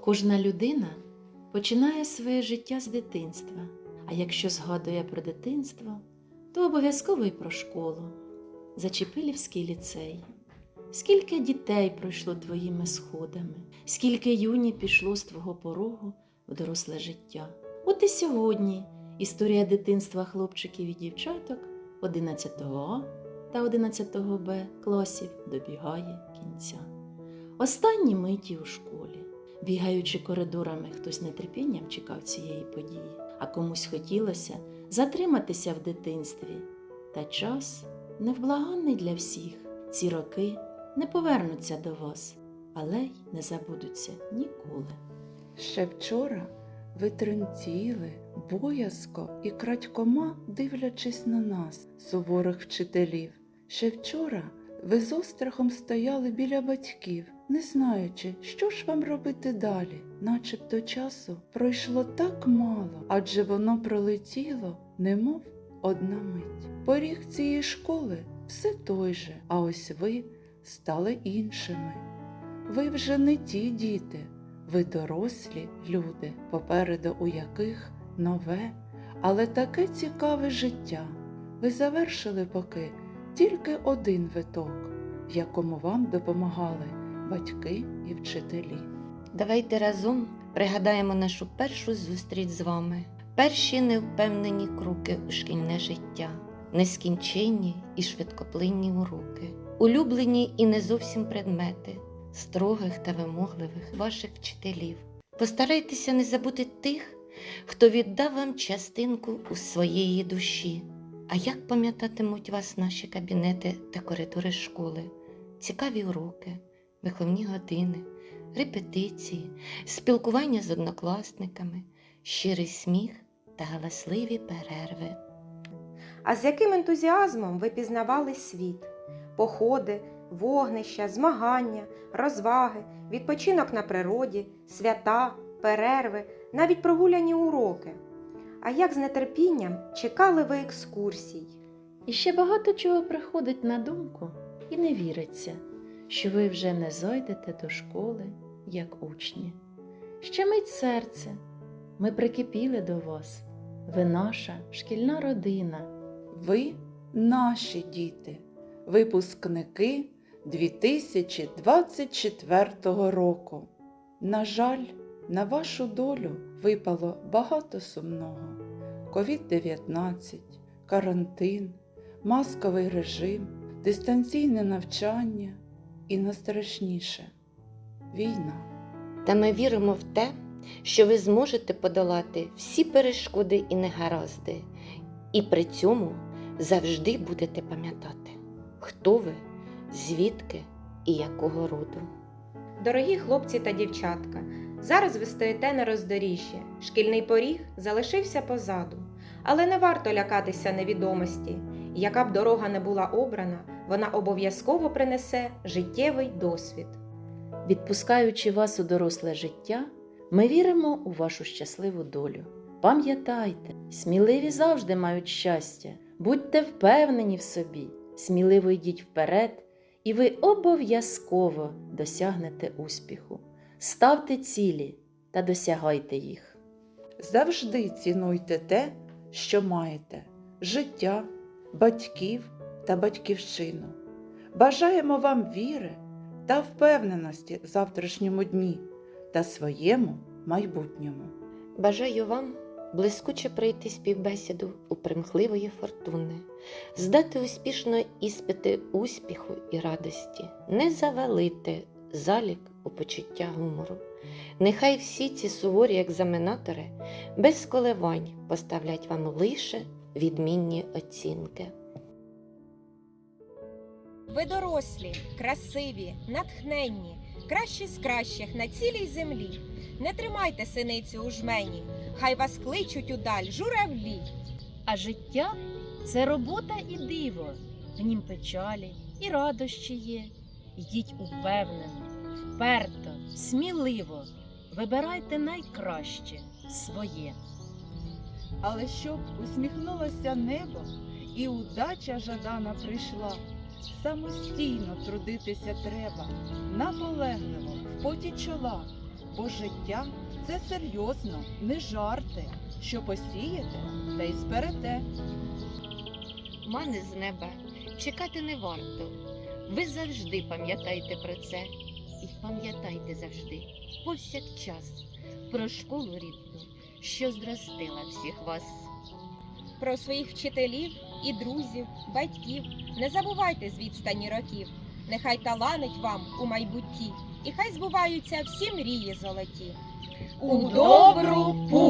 Кожна людина починає своє життя з дитинства, а якщо згадує про дитинство, то обов'язково й про школу, Зачепилівський ліцей. Скільки дітей пройшло твоїми сходами, скільки юні пішло з твого порогу в доросле життя. От і сьогодні історія дитинства хлопчиків і дівчаток 11 А та 11 Б класів добігає кінця. Останні миті у школі. Бігаючи коридорами, хтось нетерпінням чекав цієї події, а комусь хотілося затриматися в дитинстві. Та час невблаганний для всіх. Ці роки не повернуться до вас, але й не забудуться ніколи. Ще вчора ви тремтіли, боязко і крадькома дивлячись на нас, суворих вчителів. Ще вчора ви з острахом стояли біля батьків, не знаючи, що ж вам робити далі, начебто часу пройшло так мало, адже воно пролетіло, немов одна мить. Поріг цієї школи все той же, а ось ви стали іншими. Ви вже не ті діти, ви дорослі люди, попереду у яких нове, але таке цікаве життя. Ви завершили поки тільки один виток, в якому вам допомагали батьки і вчителі. Давайте разом пригадаємо нашу першу зустріч з вами, перші невпевнені кроки у шкільне життя, нескінченні і швидкоплинні уроки, улюблені і не зовсім предмети, строгих та вимогливих ваших вчителів. Постарайтеся не забути тих, хто віддав вам частинку у своєї душі. А як пам'ятатимуть вас наші кабінети та коридори школи, цікаві уроки, виховні години, репетиції, спілкування з однокласниками, щирий сміх та галасливі перерви. А з яким ентузіазмом ви пізнавали світ, походи, вогнища, змагання, розваги, відпочинок на природі, свята, перерви, навіть прогуляні уроки. А як з нетерпінням чекали ви екскурсій? І ще багато чого приходить на думку, і не віриться, що ви вже не зайдете до школи, як учні. Щемить серце, ми прикипіли до вас, ви наша шкільна родина. Ви наші діти, випускники 2024 року. На жаль, на вашу долю випало багато сумного: COVID-19, карантин, масковий режим, дистанційне навчання і найстрашніше війна. Та ми віримо в те, що ви зможете подолати всі перешкоди і негаразди, і при цьому завжди будете пам'ятати, хто ви, звідки і якого роду. Дорогі хлопці та дівчатка, зараз ви стоїте на роздоріжжі. Шкільний поріг залишився позаду, але не варто лякатися невідомості. Яка б дорога не була обрана, вона обов'язково принесе життєвий досвід. Відпускаючи вас у доросле життя, ми віримо у вашу щасливу долю. Пам'ятайте, сміливі завжди мають щастя, будьте впевнені в собі, сміливо йдіть вперед, і ви обов'язково досягнете успіху. Ставте цілі та досягайте їх. Завжди цінуйте те, що маєте життя, батьків та батьківщину. Бажаємо вам віри та впевненості завтрашньому дні та своєму майбутньому. Бажаю вам блискуче пройти співбесіду у примхливої фортуни, здати успішно іспити успіху і радості, не завалити залік у почуття гумору. Нехай всі ці суворі екзаменатори без коливань поставлять вам лише відмінні оцінки. Ви дорослі, красиві, натхненні, кращі з кращих на цілій землі. Не тримайте синицю у жмені, хай вас кличуть удаль журавлі. А життя це робота і диво, в нім печалі і радощі є. Йдіть упевнено, вперто, сміливо, вибирайте найкраще своє. але щоб усміхнулося небо і удача жадана прийшла. Самостійно трудитися треба, наполегливо в поті чола, бо життя це серйозно, не жарти, що посієте, та й зберете. Мани з неба чекати не варто. Ви завжди пам'ятайте про це. І пам'ятайте завжди, повсякчас, про школу рідну, що зростила всіх вас. Про своїх вчителів і друзів, батьків не забувайте з відстані років. Нехай таланить вам у майбутті, і хай збуваються всі мрії золоті. У добру путь!